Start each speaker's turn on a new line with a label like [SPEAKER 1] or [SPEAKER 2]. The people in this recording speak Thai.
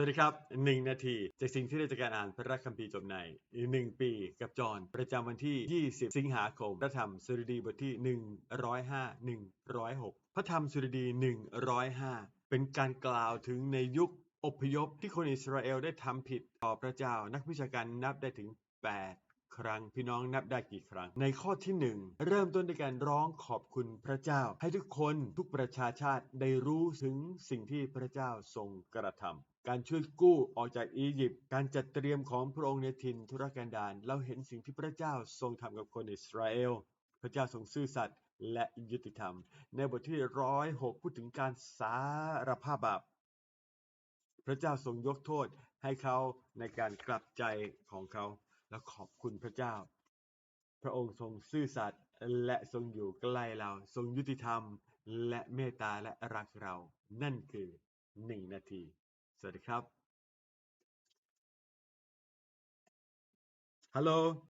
[SPEAKER 1] วัสดีครับหนึ่งนาที จากสิ่งที่ได้จากการอ่านพระคัมภีร์จบในหนึ่งปีกับจอห์นประจำวันที่ 20 สิงหาคม พระธรรมสุรดีบทที่ 105 106 พระธรรมสุรดี 105 เป็นการกล่าวถึงในยุคอพยพที่คนอิสราเอลได้ทำผิดต่อพระเจ้านักวิชาการนับได้ถึง 8 ครั้ง พี่น้องนับได้กี่ครั้ง ในข้อที่ 1 เริ่มต้นด้วยการร้องขอบคุณพระเจ้า ให้ทุกคนทุกประชาชาติได้รู้ถึงสิ่งที่พระเจ้าทรงกระทำการช่วยกู้ออกจากอียิปต์ การจัดเตรียมของพระองค์ในถิ่นทุรกันดาร เราเห็นสิ่งที่พระเจ้าทรงทำกับคนอิสราเอล พระเจ้าทรงซื่อสัตย์และยุติธรรม ในบทที่ร้อยหกพูดถึงการสารภาพบาป พระเจ้าทรงยกโทษให้เขาในการกลับใจของเขา และขอบคุณพระเจ้า พระองค์ทรงซื่อสัตย์และทรงอยู่ใกล้เรา ทรงยุติธรรม และเมตตาและรักเรา นั่นคือหนึ่งนาที สวัสดีครับ ฮัลโหล